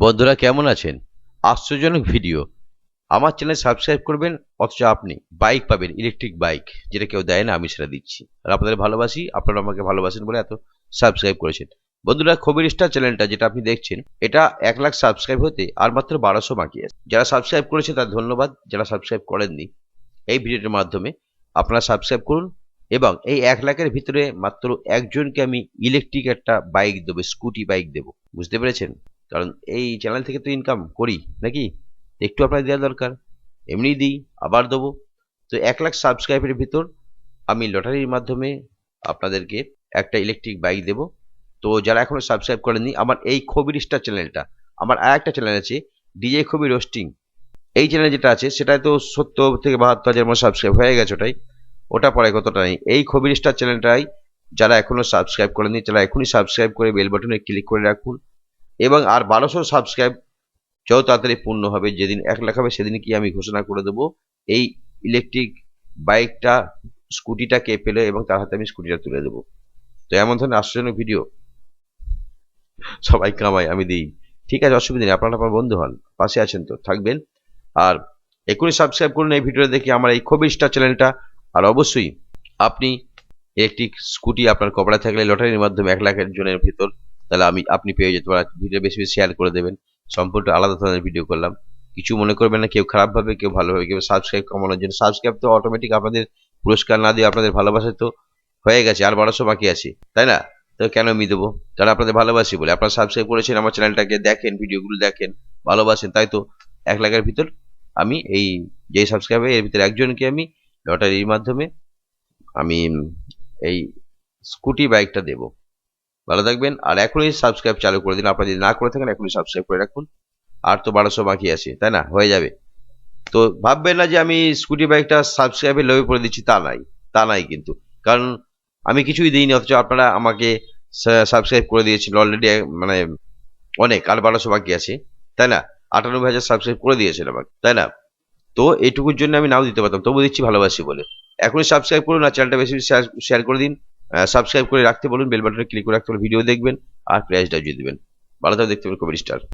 বন্ধুরা, কেমন আছেন? আশ্চর্যজনক ভিডিও। আমার চ্যানেল সাবস্ক্রাইব করবেন, অথচ আপনি বাইক পাবেন ইলেকট্রিক বাইক যেটা কেউ দেয় না, আমি সেটা দিচ্ছি। আর আপনাদের ভালোবাসি, আপনারা আমাকে ভালোবাসেন বলে এত সাবস্ক্রাইব করেছেন। বন্ধুরা, খবর স্টার চ্যানেলটা যেটা আপনি দেখছেন, এটা এক লাখ সাবস্ক্রাইব হতে আর মাত্র বারোশো বাকি আছে। যারা সাবস্ক্রাইব করেছে, তার ধন্যবাদ। যারা সাবস্ক্রাইব করেননি, এই ভিডিওটির মাধ্যমে আপনারা সাবস্ক্রাইব করুন এবং এই এক লাখের ভিতরে মাত্র একজনকে আমি ইলেকট্রিক একটা বাইক দেবো স্কুটি বাইক দেবো। বুঝতে পেরেছেন? কারণ এই চ্যানেল থেকে তো ইনকাম করি, নাকি? একটু আপনার দেওয়া দরকার। এমনি দিই, আবার দেবো। তো এক লাখ সাবস্ক্রাইবের ভিতর আমি লটারির মাধ্যমে আপনাদেরকে একটা ইলেকট্রিক বাইক দেব। তো যারা এখনও সাবস্ক্রাইব করেননি, আমার এই খবির স্টার চ্যানেলটা আমার আর একটা চ্যানেল আছে ডিজে খবি রোস্টিং এই চ্যানেল যেটা আছে, সেটাই তো সত্তর থেকে বাহাত্তর হাজার মতো সাবস্ক্রাইব হয়ে গেছে ওটাই। ওটা পরে কতটা নেই। এই খবির স্টার চ্যানেলটাই যারা এখনও সাবস্ক্রাইব করেননি, তারা এখনই সাবস্ক্রাইব করে বেল বাটনে ক্লিক করে রাখুন। এবং আর বারোশো সাবস্ক্রাইব যত তাড়াতাড়ি পূর্ণ হবে, যেদিন এক লাখ হবে সেদিন কি আমি ঘোষণা করে দেবো, এই ইলেকট্রিক বাইকটা স্কুটিটা কে পেলে এবং তার হাতে আমি স্কুটিটা তুলে দেবো। তো এমন ধরনের আশ্চর্যজনক ভিডিও সবাই কামাই আমি দিই। ঠিক আছে, অসুবিধা নেই, আপনারা আপনার বন্ধু হন, পাশে আছেন তো, থাকবেন। আর এখনই সাবস্ক্রাইব করুন এই ভিডিওটা দেখে আমার এই খবর স্টার চ্যানেলটা আর অবশ্যই আপনি ইলেকট্রিক স্কুটি আপনার কপড়া থাকলে লটারির মাধ্যমে এক লাখের জনের ভিতর তাহলে আমি, আপনি পেয়ে যেতে পারেন। ভিডিও বেশি বেশি শেয়ার করে দেবেন। সম্পূর্ণ আলাদা ধরনের ভিডিও করলাম। কিছু মনে করবেন না, কেউ খারাপভাবে কেউ ভালোভাবে কেউ সাবস্ক্রাইব কমানোর জন্য। সাবস্ক্রাইব তো অটোমেটিক আপনাদের পুরস্কার না দিয়ে আপনাদের ভালোবাসা তো হয়ে গেছে, আর বারোশো বাকি আছে, তাই না? তো কেন আমি দেবো? যারা আপনাদের ভালোবাসি বলে। আপনারা সাবস্ক্রাইব করেছেন, আমার চ্যানেলটাকে দেখেন ভিডিওগুলো দেখেন, ভালোবাসেন, তাই তো? এক লাখের ভিতর আমি এই যে সাবস্ক্রাইব এর ভিতরে একজনকে আমি লটারির মাধ্যমে আমি এই স্কুটি বাইকটা দেবো। ভালো থাকবেন আর এখনই সাবস্ক্রাইব চালু করে দিন। আপনারা যদি না করে থাকেন, এখনই সাবস্ক্রাইব করে রাখুন। আর তো বারোশো বাকি আছে, তাই না? হয়ে যাবে। তো ভাববেন না যে আমি স্কুটি বাইকটা সাবস্ক্রাইবের লোভে পড়ে দিচ্ছি, তা নাই। তা নাই কিন্তু। কারণ আমি কিছুই দিইনি, অথচ আপনারা আমাকে সাবস্ক্রাইব করে দিয়েছিল অলরেডি মানে অনেক, আর বারোশো বাকি আছে, তাই না? আটানব্বই হাজার সাবস্ক্রাইব করে দিয়েছেন আমাকে, তাই না? তো এইটুকুর জন্য আমি নাও দিতে পারতাম তবু দিচ্ছি ভালোবাসি বলে। এখনই সাবস্ক্রাইব করুন আর চ্যানেলটা বেশি বেশি শেয়ার করে দিন। সাবস্ক্রাইব করে রাখতে বলুন বেল বাটনে ক্লিক করে রাখতে বলুন ভিডিও দেখবেন আর প্রাইসটা দিয়ে দেবেন। ভালো থাকবে দেখতে পাবেন কমেডি স্টার।